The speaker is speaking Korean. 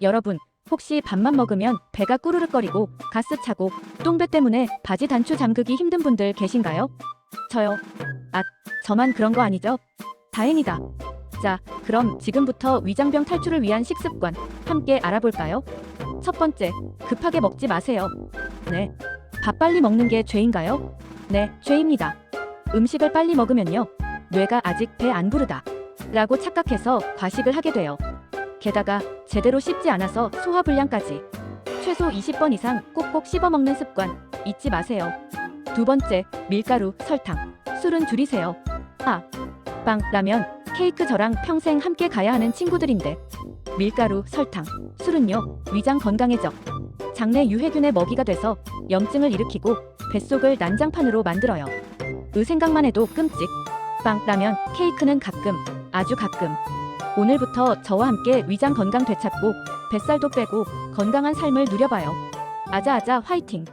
여러분, 혹시 밥만 먹으면 배가 꾸르륵거리고 가스 차고 똥배 때문에 바지 단추 잠그기 힘든 분들 계신가요? 저요. 아, 저만 그런 거 아니죠? 다행이다. 자, 그럼 지금부터 위장병 탈출을 위한 식습관 함께 알아볼까요? 첫 번째, 급하게 먹지 마세요. 네. 밥 빨리 먹는 게 죄인가요? 네, 죄입니다. 음식을 빨리 먹으면요. 뇌가 아직 배 안 부르다. 라고 착각해서 과식을 하게 돼요. 게다가 제대로 씹지 않아서 소화불량까지. 최소 20번 이상 꼭꼭 씹어 먹는 습관 잊지 마세요. 두 번째, 밀가루, 설탕, 술은 줄이세요. 아, 빵, 라면, 케이크 저랑 평생 함께 가야 하는 친구들인데 밀가루, 설탕, 술은요 위장 건강에 적 장내 유해균의 먹이가 돼서 염증을 일으키고 뱃속을 난장판으로 만들어요. 그 생각만 해도 끔찍. 빵, 라면, 케이크는 가끔, 아주 가끔. 오늘부터 저와 함께 위장 건강 되찾고 뱃살도 빼고 건강한 삶을 누려봐요. 아자아자 화이팅!